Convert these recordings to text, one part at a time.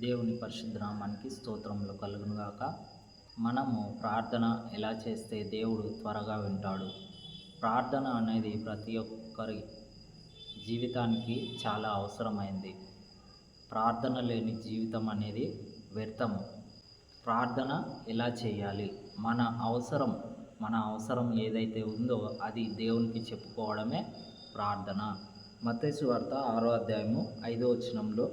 దేవుని పరిశుద్ధనామానికి స్తోత్రములు కలుగునుగాక మనము ప్రార్థన ఎలా చేస్తే దేవుడు త్వరగా వింటాడు? ప్రార్థన అనేది ప్రతి ఒక్కరి జీవితానికి చాలా అవసరమైంది. ప్రార్థన లేని జీవితం అనేది వ్యర్థము. ప్రార్థన ఎలా చేయాలి? మన అవసరం మన అవసరం ఏదైతే ఉందో అది దేవునికి చెప్పుకోవడమే ప్రార్థన. మత్తయి వార్త ఆరో అధ్యాయము ఐదో వచనంలో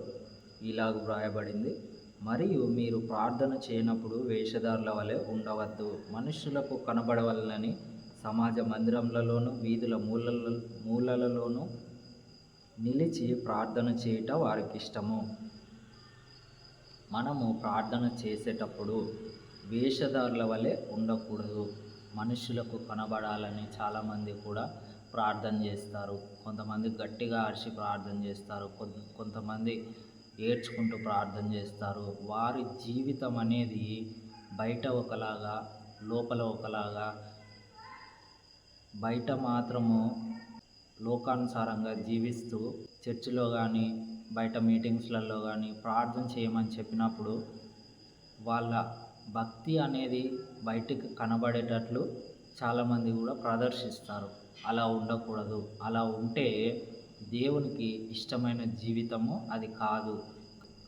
ఇలాగ వ్రాయబడింది. మరియు మీరు ప్రార్థన చేయనప్పుడు వేషధారుల వలె ఉండవద్దు. మనుషులకు కనబడవలనని సమాజ మందిరములలోను వీధుల మూలల మూలలలోనూ నిలిచి ప్రార్థన చేయట వారికి ఇష్టము మనము ప్రార్థన చేసేటప్పుడు వేషధారుల వలె ఉండకూడదు. మనుషులకు కనబడాలని చాలామంది కూడా ప్రార్థన చేస్తారు. కొంతమంది గట్టిగా అరిచి ప్రార్థన చేస్తారు. కొంతమంది ఏడ్చుకుంటూ ప్రార్థన చేస్తారు. వారి జీవితం అనేది బయట ఒకలాగా లోపల ఒకలాగా బయట మాత్రము లోకానుసారంగా జీవిస్తూ చర్చిలో కానీ బయట మీటింగ్స్లలో కానీ ప్రార్థన చేయమని చెప్పినప్పుడు వాళ్ళ భక్తి అనేది బయటికి కనబడేటట్లు చాలామంది కూడా ప్రదర్శిస్తారు. అలా ఉండకూడదు. అలా ఉంటే దేవునికి ఇష్టమైన జీవితము అది కాదు.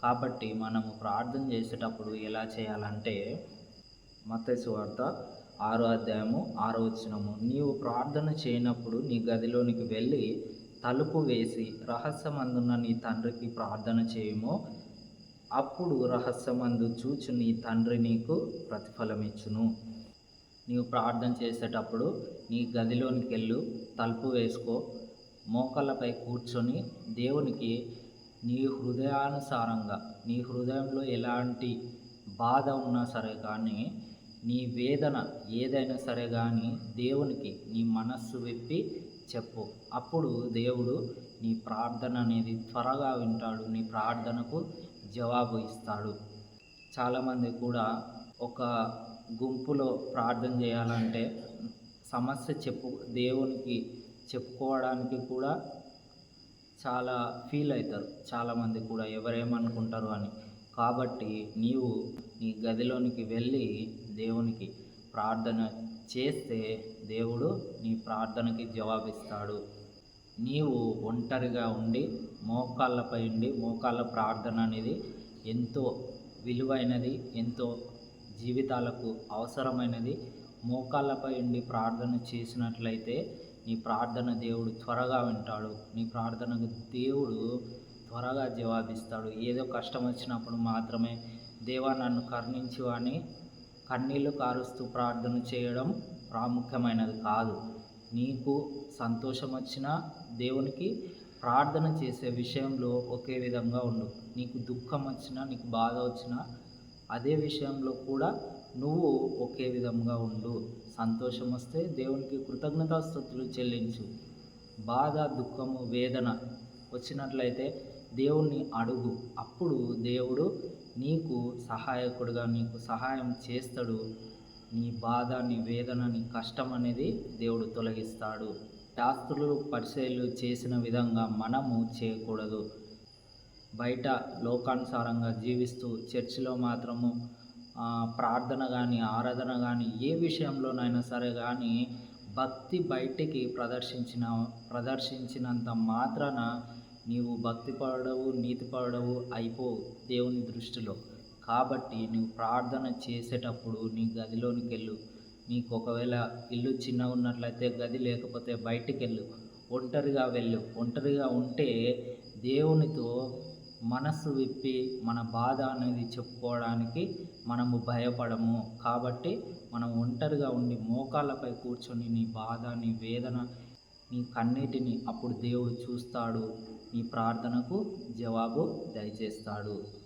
కాబట్టి మనము ప్రార్థన చేసేటప్పుడు ఎలా చేయాలంటే మత్తయి వార్త ఆరో అధ్యాయము ఆరో వచనము. నీవు ప్రార్థన చేయనప్పుడు నీ గదిలోనికి వెళ్ళి తలుపు వేసి రహస్యమందున్న నీ తండ్రికి ప్రార్థన చేయము. అప్పుడు రహస్యమందు చూచు నీ తండ్రి నీకు ప్రతిఫలం ఇచ్చును. నీవు ప్రార్థన చేసేటప్పుడు నీ గదిలోనికి వెళ్ళు తలుపు వేసుకో మోకాళ్ళపై కూర్చొని దేవునికి నీ హృదయానుసారంగా నీ హృదయంలో ఎలాంటి బాధ ఉన్నా సరే కానీ నీ వేదన ఏదైనా సరే కానీ దేవునికి నీ మనస్సు విప్పి చెప్పు. అప్పుడు దేవుడు నీ ప్రార్థన అనేది త్వరగా వింటాడు నీ ప్రార్థనకు జవాబు ఇస్తాడు. చాలామంది కూడా ఒక గుంపులో ప్రార్థన చేయాలంటే సమస్య చెప్పు దేవునికి చెప్పుకోవడానికి కూడా చాలా ఫీల్ అవుతారు. చాలామంది కూడా ఎవరేమనుకుంటారు అని. కాబట్టి నీవు నీ గదిలోనికి వెళ్ళి దేవునికి ప్రార్థన చేస్తే దేవుడు నీ ప్రార్థనకి జవాబిస్తాడు. నీవు ఒంటరిగా ఉండి మోకాళ్ళపై ఉండి మోకాళ్ళ ప్రార్థన అనేది ఎంతో విలువైనది ఎంతో జీవితాలకు అవసరమైనది. మోకాళ్ళపై ఉండి ప్రార్థన చేసినట్లయితే నీ ప్రార్థన దేవుడు త్వరగా వింటాడు. నీ ప్రార్థనకు దేవుడు త్వరగా జవాబిస్తాడు. ఏదో కష్టం వచ్చినప్పుడు మాత్రమే దేవా నన్ను కరుణించు అని కన్నీళ్ళు కారుస్తూ ప్రార్థన చేయడం ప్రాముఖ్యమైనది కాదు. నీకు సంతోషం వచ్చినా దేవునికి ప్రార్థన చేసే విషయంలో ఒకే విధంగా ఉండు. నీకు దుఃఖం వచ్చినా నీకు బాధ వచ్చినా అదే విషయంలో కూడా నువ్వు ఒకే విధంగా ఉండు. సంతోషం వస్తే దేవునికి కృతజ్ఞతాస్థుతులు చెల్లించు. బాధ దుఃఖము వేదన వచ్చినట్లయితే దేవుణ్ణి అడుగు. అప్పుడు దేవుడు నీకు సహాయకుడుగా నీకు సహాయం చేస్తాడు. నీ బాధ నీ వేదన నీ కష్టం అనేది దేవుడు తొలగిస్తాడు. శాస్త్రులు పరిశీలు చేసిన విధంగా మనము చేయకూడదు. బయట లోకానుసారంగా జీవిస్తూ చర్చిలో మాత్రము ప్రార్థన కానీ ఆరాధన కానీ ఏ విషయంలోనైనా సరే కానీ భక్తి బయటికి ప్రదర్శించిన ప్రదర్శించినంత మాత్రాన నీవు భక్తి పడవు నీతి పడవు అయిపోవు దేవుని దృష్టిలో. కాబట్టి నువ్వు ప్రార్థన చేసేటప్పుడు నీ గదిలోనికి వెళ్ళు నీకు ఒకవేళ ఇల్లు చిన్న ఉన్నట్లయితే గది లేకపోతే బయటికి వెళ్ళు ఒంటరిగా వెళ్ళు. ఒంటరిగా ఉంటే దేవునితో మనస్సు విప్పి మన బాధ అనేది చెప్పుకోవడానికి మనము భయపడము. కాబట్టి మనం ఒంటరిగా ఉండి మోకాళ్ళపై కూర్చొని నీ బాధ నీ వేదన నీ కన్నీటిని అప్పుడు దేవుడు చూస్తాడు. నీ ప్రార్థనకు జవాబు దయచేస్తాడు.